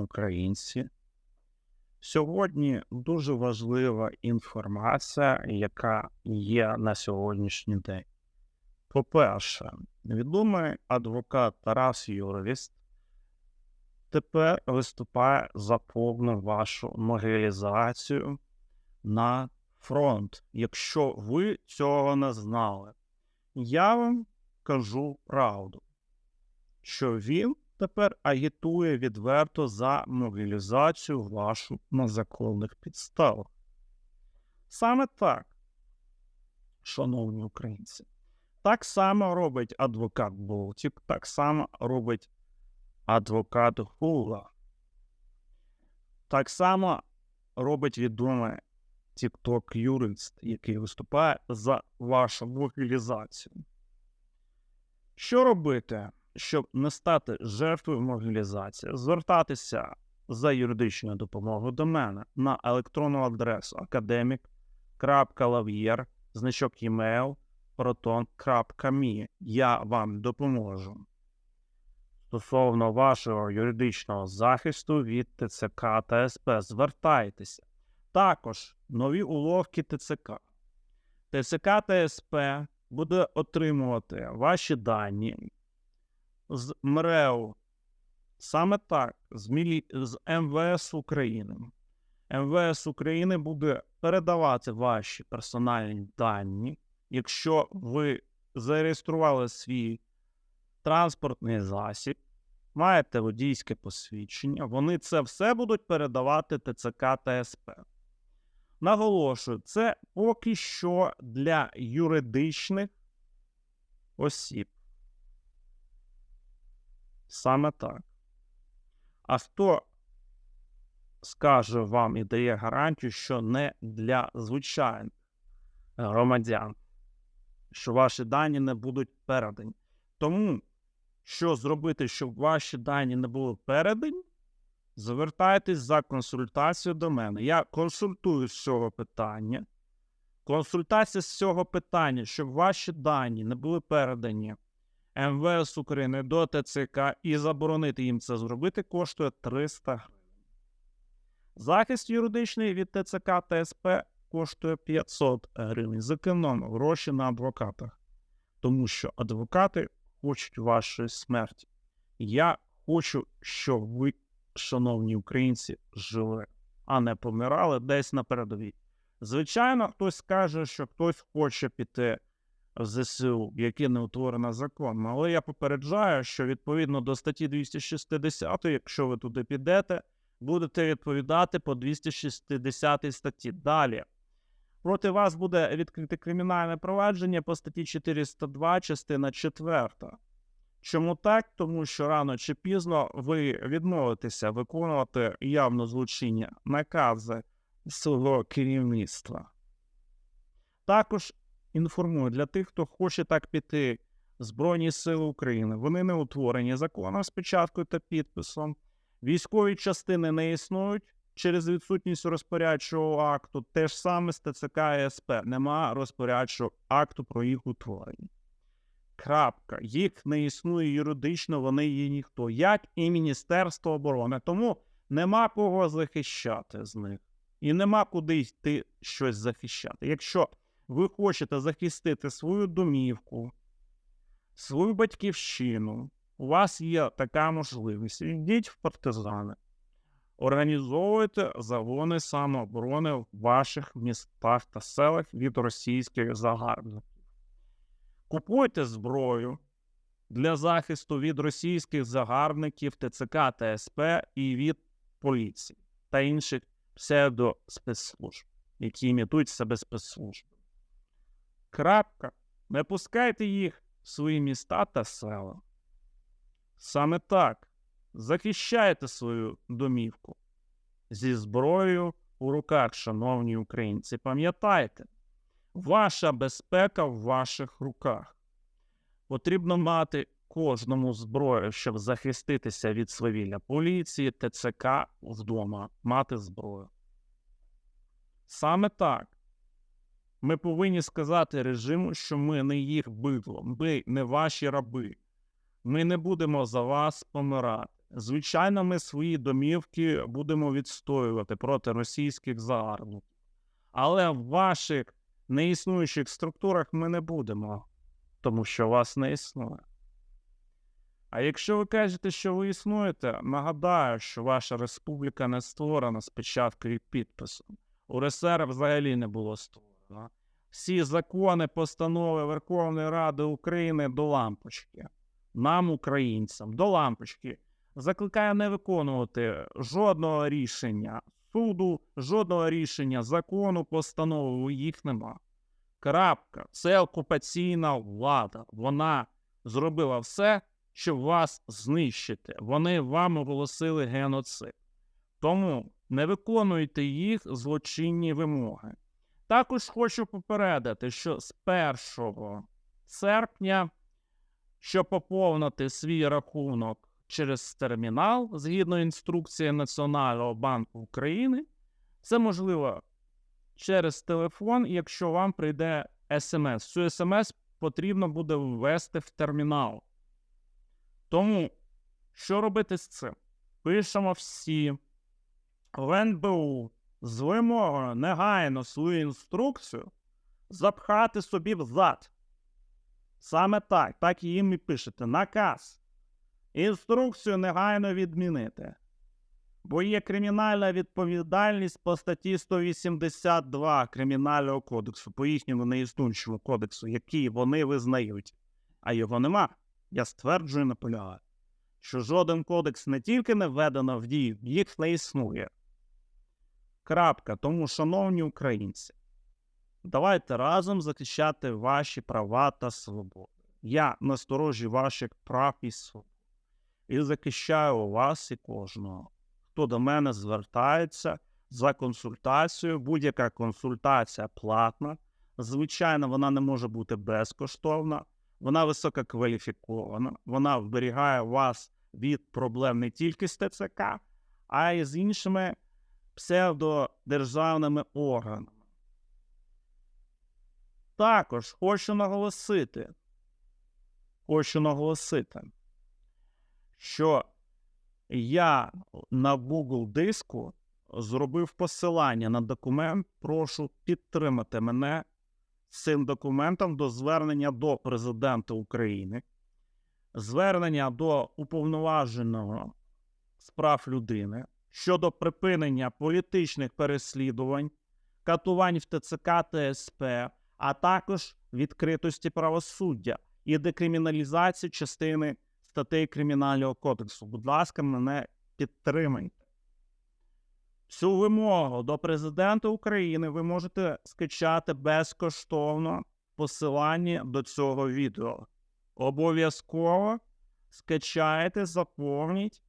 українці, сьогодні дуже важлива інформація, яка є на сьогоднішній день. По-перше, відомий адвокат Тарас Юрвіст тепер виступає за повну вашу мобілізацію на фронт. Якщо ви цього не знали, я вам кажу правду, що він тепер агітує відверто за мобілізацію вашу на законних підставах. Саме так, шановні українці, так само робить адвокат Болтік, так само робить адвокат Гула. Так само робить відомий TikTok юрист, який виступає за вашу мобілізацію. Що робити, щоб не стати жертвою мобілізації? Звертатися за юридичною допомогою до мене на електронну адресу academic.lav'єр, значок email, proton.me. Я вам допоможу. Стосовно вашого юридичного захисту від ТЦК та СП, звертайтеся. Також нові уловки ТЦК. ТЦК та СП буде отримувати ваші дані з МРЕО, саме так, з МВС України. МВС України буде передавати ваші персональні дані, якщо ви зареєстрували свій транспортний засіб, маєте водійське посвідчення, вони це все будуть передавати ТЦК та СП. Наголошую, це поки що для юридичних осіб. Саме так. А хто скаже вам і дає гарантію, що не для звичайних громадян, що ваші дані не будуть передані. Тому, що зробити, щоб ваші дані не були передані, звертайтесь за консультацією до мене. Я консультую з цього питання. Консультація з цього питання, щоб ваші дані не були передані МВС України до ТЦК і заборонити їм це зробити, коштує 300 гривень. Захист юридичний від ТЦК та СП коштує 500 гривень. Зекономив гроші на адвокатах, тому що адвокати хочуть вашої смерті. Я хочу, щоб ви, шановні українці, жили, а не помирали десь на передовій. Звичайно, хтось скаже, що хтось хоче піти ЗСУ, яке не утворено законом. Але я попереджаю, що відповідно до статті 260, якщо ви туди підете, будете відповідати по 260 статті. Далі. Проти вас буде відкрите кримінальне провадження по статті 402, частина 4. Чому так? Тому що рано чи пізно ви відмовитеся виконувати явно злочинні накази свого керівництва. Також інформую для тих, хто хоче так піти Збройні Сили України. Вони не утворені законом спочатку та підписом. Військові частини не існують через відсутність розпорядчого акту. Те ж саме з ТЦК СП. Нема розпорядчого акту про їх утворення. Крапка. Їх не існує юридично, вони є ніхто, як і Міністерство оборони. Тому нема кого захищати з них. І нема куди йти щось захищати. Якщо ви хочете захистити свою домівку, свою батьківщину, у вас є така можливість. Йдіть в партизани, організовуйте загони самооборони в ваших містах та селах від російських загарбників. Купуйте зброю для захисту від російських загарбників ТЦК та СП і від поліції та інших псевдоспецслужб, які імітують себе спецслужбами. Крапка. Не пускайте їх в свої міста та села. Саме так. Захищайте свою домівку зі зброєю у руках, шановні українці. Пам'ятайте, ваша безпека в ваших руках. Потрібно мати кожному зброю, щоб захиститися від свавілля поліції, ТЦК вдома, мати зброю. Саме так. Ми повинні сказати режиму, що ми не їх бидло, ми не ваші раби. Ми не будемо за вас помирати. Звичайно, ми свої домівки будемо відстоювати проти російських загарбників. Але в ваших неіснуючих структурах ми не будемо, тому що вас не існує. А якщо ви кажете, що ви існуєте, нагадаю, що ваша республіка не створена з печаткою і підписом. УРСР взагалі не було створено. Всі закони, постанови Верховної Ради України до лампочки. Нам, українцям, до лампочки. Закликаю не виконувати жодного рішення суду, жодного рішення закону, постанови, їх нема. Крапка. Це окупаційна влада. Вона зробила все, щоб вас знищити. Вони вам оголосили геноцид. Тому не виконуйте їх злочинні вимоги. Також хочу попередити, що з 1 серпня, щоб поповнити свій рахунок через термінал згідно інструкції Національного банку України, це можливо через телефон, якщо вам прийде смс. Цю смс потрібно буде ввести в термінал. Тому, що робити з цим? Пишемо всі в НБУ з вимогою негайно свою інструкцію запхати собі в зад. Саме так, так їм і пишете. Наказ. Інструкцію негайно відмінити. Бо є кримінальна відповідальність по статті 182 Кримінального кодексу, по їхньому неіснуючому кодексу, який вони визнають, а його нема. Я стверджую, наполягаю, що жоден кодекс не тільки не введено в дію, їх не існує. Крапка. Тому, шановні українці, давайте разом захищати ваші права та свободи. Я насторожі ваших прав і свобод. І захищаю вас і кожного, хто до мене звертається за консультацією. Будь-яка консультація платна. Звичайно, вона не може бути безкоштовна, вона висококваліфікована, вона вберігає вас від проблем не тільки з ТЦК, а й з іншими псевдодержавними органами. Також хочу наголосити, хочу наголосити, що я на Google диску зробив посилання на документ. Прошу підтримати мене цим документом до звернення до Президента України, звернення до уповноваженого з прав людини щодо припинення політичних переслідувань, катувань в ТЦК та СП, а також відкритості правосуддя і декриміналізації частини статей Кримінального кодексу. Будь ласка, мене підтримайте. Цю вимогу до президента України ви можете скачати безкоштовно посилання до цього відео. Обов'язково скачайте, заповніть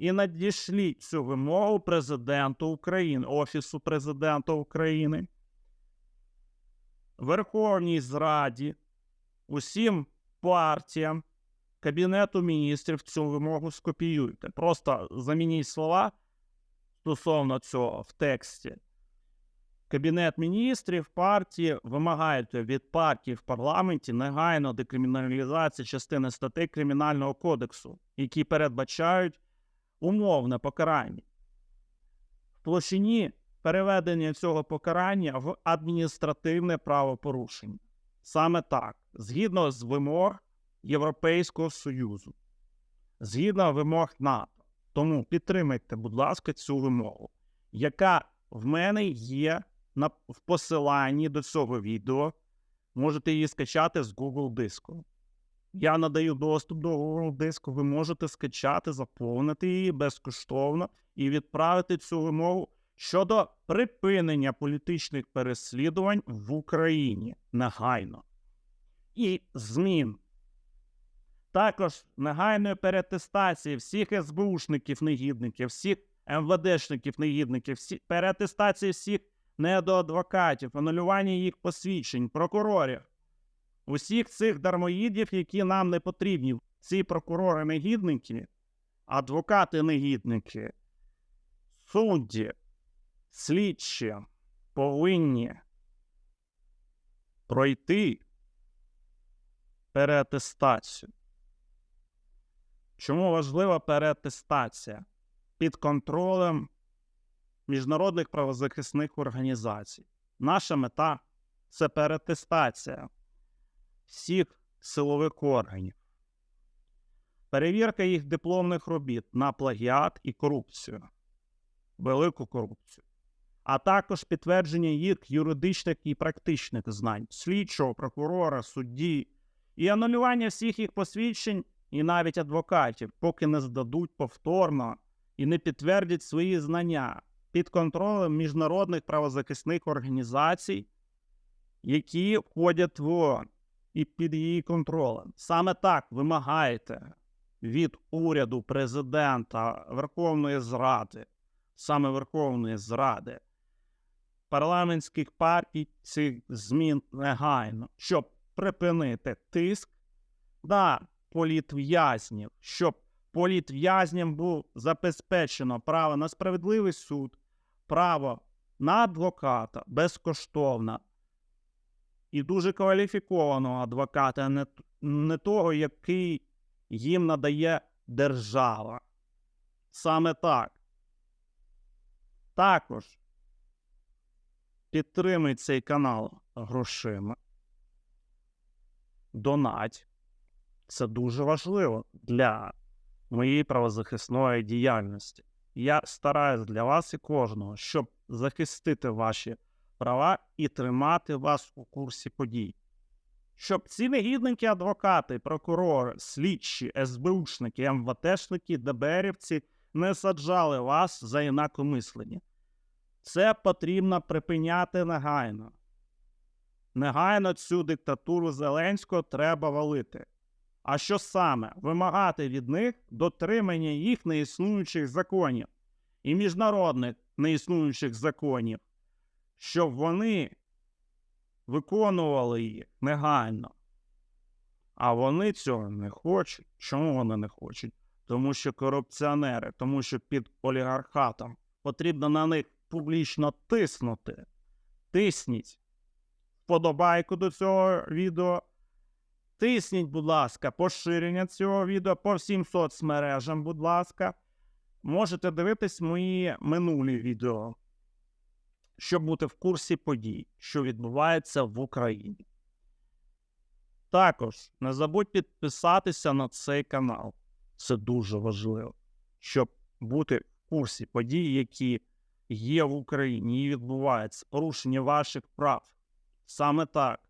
і надішліть цю вимогу президенту України, Офісу президента України, Верховній Зраді, усім партіям, Кабінету міністрів цю вимогу скопіюйте. Просто замініть слова стосовно цього в тексті. Кабінет міністрів партії вимагають від партії в парламенті негайно декриміналізації частини статей Кримінального кодексу, які передбачають умовне покарання. В площині переведення цього покарання в адміністративне правопорушення. Саме так, згідно з вимог Європейського Союзу, згідно вимог НАТО. Тому підтримайте, будь ласка, цю вимогу, яка в мене є в посиланні до цього відео. Можете її скачати з Google диску. Я надаю доступ до Google диску. Ви можете скачати, заповнити її безкоштовно і відправити цю вимогу щодо припинення політичних переслідувань в Україні негайно і змін. Також негайної перетестації всіх СБУшників негідників, всіх МВДшників негідників, всі, переатестації всіх недоадвокатів, анулювання їх посвідчень, прокурорів, усіх цих дармоїдів, які нам не потрібні. Ці прокурори негідники, адвокати негідники, судді, слідчі повинні пройти переатестацію. Чому важлива переатестація під контролем міжнародних правозахисних організацій? Наша мета це переатестація всіх силових органів, перевірка їх дипломних робіт на плагіат і корупцію, велику корупцію, а також підтвердження їх юридичних і практичних знань, слідчого, прокурора, судді і анулювання всіх їх посвідчень і навіть адвокатів, поки не здадуть повторно і не підтвердять свої знання під контролем міжнародних правозахисних організацій, які входять в ООН і під її контролем. Саме так вимагаєте від уряду президента Верховної Зради, саме Верховної Зради, парламентських партій цих змін негайно, щоб припинити тиск на політв'язнів, щоб політв'язням було забезпечено право на справедливий суд, право на адвоката безкоштовно і дуже кваліфікованого адвоката, не, не того, який їм надає держава. Саме так. Також підтримуй цей канал грошима. Донать. Це дуже важливо для моєї правозахисної діяльності. Я стараюсь для вас і кожного, щоб захистити ваші права і тримати вас у курсі подій. Щоб ці негідники адвокати, прокурори, слідчі, СБУшники, МВТшники, ДБРівці не саджали вас за інакомислення. Це потрібно припиняти негайно. Негайно цю диктатуру Зеленського треба валити. А що саме? Вимагати від них дотримання їх неіснуючих законів і міжнародних неіснуючих законів, щоб вони виконували їх негайно. А вони цього не хочуть. Чому вони не хочуть? Тому що корупціонери, тому що під олігархатом потрібно на них публічно тиснути. Тисніть вподобайку до цього відео. Тисніть, будь ласка, поширення цього відео по всім соцмережам, будь ласка. Можете дивитись мої минулі відео, щоб бути в курсі подій, що відбувається в Україні. Також не забудь підписатися на цей канал. Це дуже важливо, щоб бути в курсі подій, які є в Україні і відбуваються, порушення ваших прав. Саме так.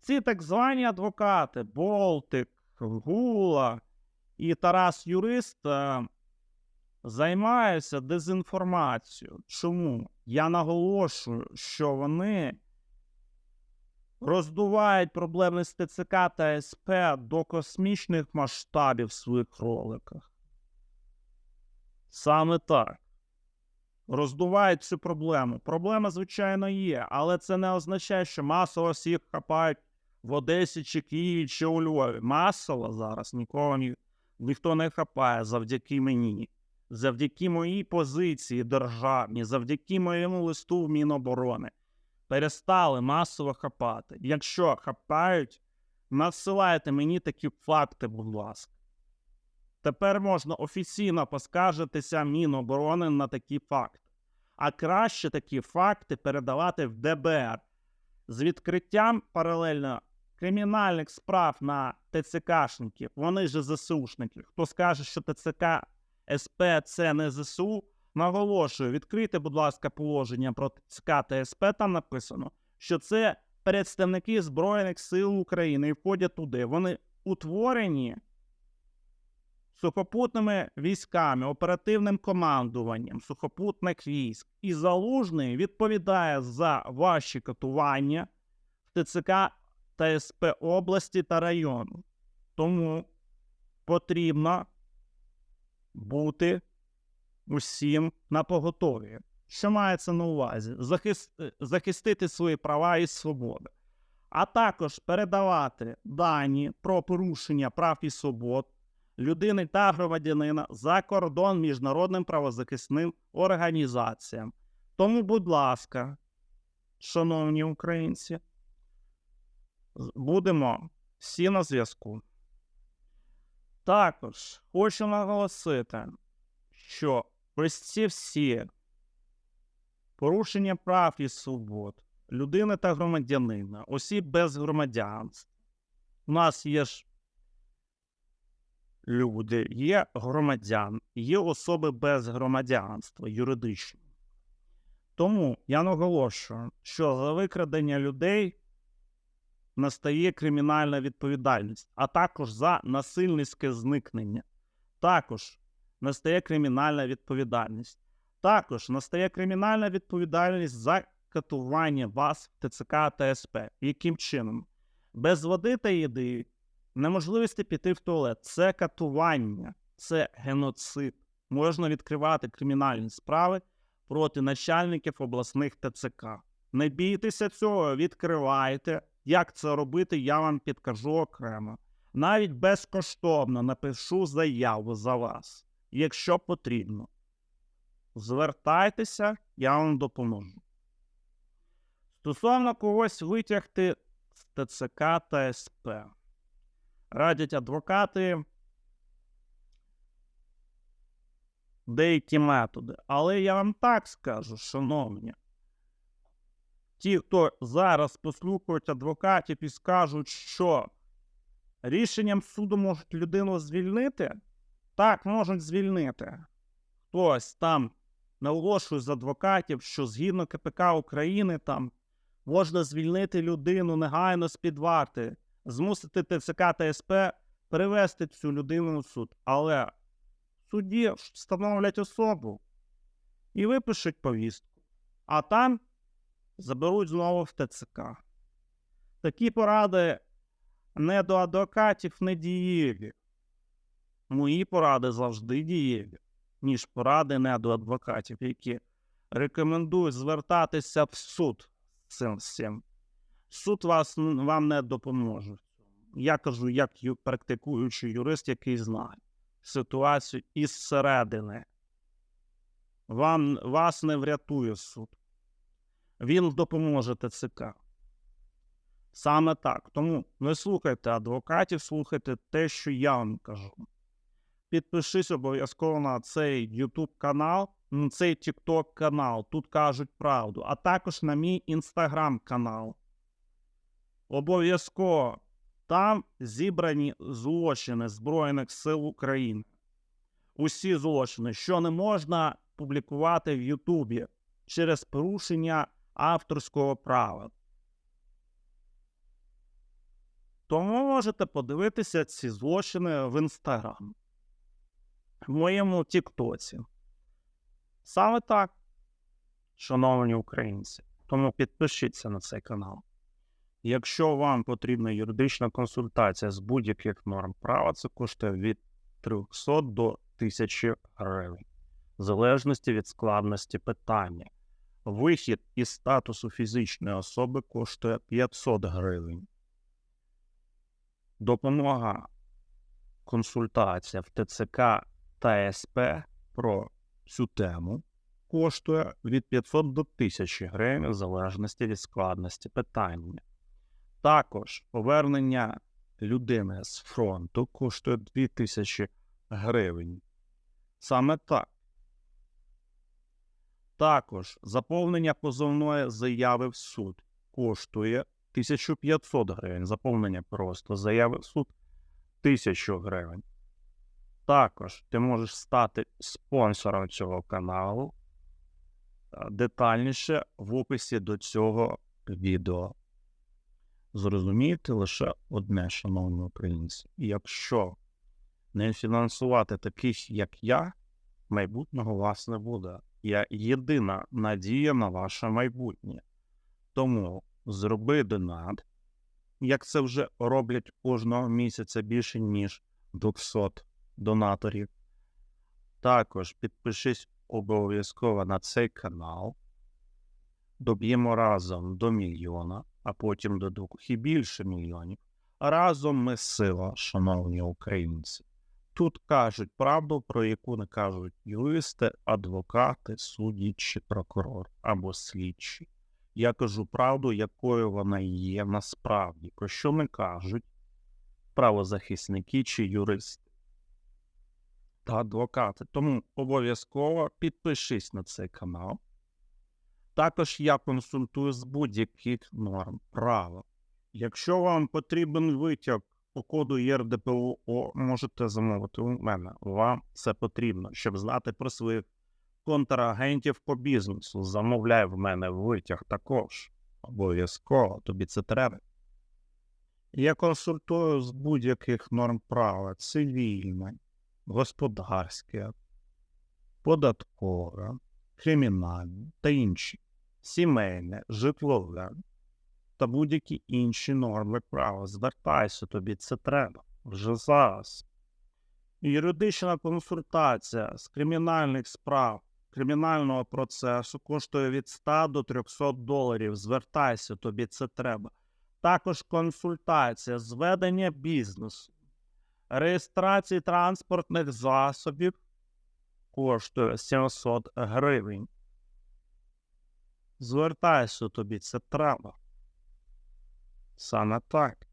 Ці так звані адвокати Болтик, Гула і Тарас Юрист е, займаються дезінформацією. Чому? Я наголошую, що вони роздувають проблеми з ТЦК та СП до космічних масштабів в своїх роликах. Саме так. Роздувають цю проблему. Проблема, звичайно, є, але це не означає, що масово всіх хапають в Одесі чи Києві чи у Львові. Масово зараз нікого ні, ніхто не хапає завдяки мені, завдяки моїй позиції державній, завдяки моєму листу в Міноборони. Перестали масово хапати. Якщо хапають, надсилайте мені такі факти, будь ласка. Тепер можна офіційно поскаржитися Міноборони на такі факти. А краще такі факти передавати в ДБР з відкриттям паралельно кримінальних справ на ТЦКшників. Вони ж ЗСУшники. Хто скаже, що ТЦК СП це не ЗСУ, наголошую, відкрийте, будь ласка, положення про ТЦК та СП. Там написано, що це представники Збройних сил України і входять туди. Вони утворені сухопутними військами, оперативним командуванням сухопутних військ. І залужний відповідає за ваші катування в ТЦК та СП області та району. Тому потрібно бути усім на поготові. Що мається на увазі? Захист... Захистити свої права і свободи, а також передавати дані про порушення прав і свобод людини та громадянина за кордон міжнародним правозахисним організаціям. Тому, будь ласка, шановні українці, будемо всі на зв'язку. Також хочу наголосити, що ось ці всі порушення прав і свобод людини та громадянина, осіб без громадянства. У нас є ж люди, є громадян, є особи без громадянства юридичні. Тому я наголошую, що за викрадення людей настає кримінальна відповідальність, а також за насильницьке зникнення. Також настає кримінальна відповідальність. Також настає кримінальна відповідальність за катування вас ТЦК та СП. Яким чином? Без води та їди, неможливості піти в туалет це катування, це геноцид. Можна відкривати кримінальні справи проти начальників обласних ТЦК. Не бійтеся цього, відкривайте. Як це робити, я вам підкажу окремо. Навіть безкоштовно напишу заяву за вас, якщо потрібно. Звертайтеся, я вам допоможу. Стосовно когось витягти з ТЦК та СП. Радять адвокати деякі методи. Але я вам так скажу, шановні, ті, хто зараз послухають адвокатів і скажуть, що рішенням суду можуть людину звільнити, так можуть звільнити. Хтось там наголошує з адвокатів, що згідно КПК України там можна звільнити людину негайно з під варти, змусити ТЦК та СП перевести цю людину в суд. Але в суді встановлять особу і випишуть повістку. А там заберуть знову в ТЦК. Такі поради не до адвокатів не дієві. Мої поради завжди дієві, ніж поради не до адвокатів, які рекомендують звертатися в суд цим всім. Суд вас, вам не допоможе. Я кажу, як практикуючий юрист, який знає ситуацію із середини. Вам, вас не врятує суд. Він допоможе ТЦК. Саме так. Тому не слухайте адвокатів, слухайте те, що я вам кажу. Підпишись обов'язково на цей YouTube канал, на цей TikTok канал. Тут кажуть правду, а також на мій Instagram канал. Обов'язково там зібрані злочини Збройних сил України. Усі злочини, що не можна публікувати в Ютубі через порушення авторського права. Тому можете подивитися ці злочини в інстаграм, в моєму Тіктоці. Саме так, шановні українці. Тому підпишіться на цей канал. Якщо вам потрібна юридична консультація з будь-яких норм права, це коштує від 300 до 1000 гривень, в залежності від складності питання. Вихід із статусу фізичної особи коштує 500 гривень. Допомога консультація в ТЦК та СП про цю тему коштує від 500 до 1000 гривень в залежності від складності питання. Також повернення людини з фронту коштує 2000 гривень. Саме так. Також заповнення позовної заяви в суд коштує 1500 гривень. Заповнення просто заяви в суд 1000 гривень. Також ти можеш стати спонсором цього каналу. Е, Детальніше в описі до цього відео. Зрозумієте лише одне, шановні українці. Якщо не фінансувати таких, як я, майбутнього вас не буде. Я єдина надія на ваше майбутнє. Тому зроби донат, як це вже роблять кожного місяця більше, ніж 200 донаторів. Також підпишись обов'язково на цей канал. Доб'ємо разом до мільйона, а потім до двох і більше мільйонів. Разом ми сила, шановні українці. Тут кажуть правду, про яку не кажуть юристи, адвокати, судді чи прокурор або слідчі. Я кажу правду, якою вона є насправді, про що не кажуть правозахисники чи юристи. та адвокати. Тому обов'язково підпишись на цей канал. Також я консультую з будь-яких норм права. Якщо вам потрібен витяг по коду ЄРДПО, можете замовити у мене. Вам це потрібно, щоб знати про своїх контрагентів по бізнесу. Замовляй в мене витяг також. Обов'язково тобі це треба. Я консультую з будь-яких норм права, цивільне, господарське, податкове, кримінальне та інші, сімейне, житлове та будь-які інші норми права. Звертайся, тобі це треба вже зараз. Юридична консультація з кримінальних справ, кримінального процесу коштує від 100 до 300 доларів. Звертайся, тобі це треба. Також консультація з ведення бізнесу, реєстрації транспортних засобів коштує 700 гривень. Звертайся, тобі це треба. Саме так.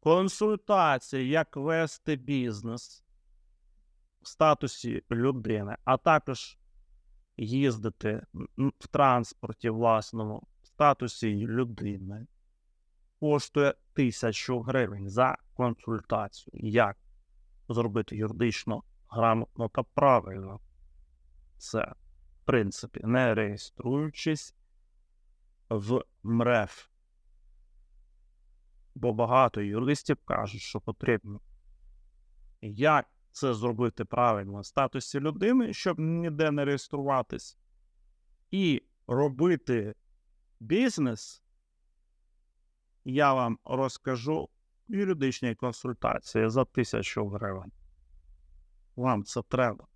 Консультація, як вести бізнес в статусі людини, а також їздити в транспорті власному в статусі людини, коштує тисячу гривень за консультацію. Як зробити юридично грамотно та правильно? Це, в принципі, не реєструючись в МРЕФ. Бо багато юристів кажуть, що потрібно. Як це зробити правильно в статусі людини, щоб ніде не реєструватись, і робити бізнес, я вам розкажу юридичній консультації за тисячу гривень. Вам це треба.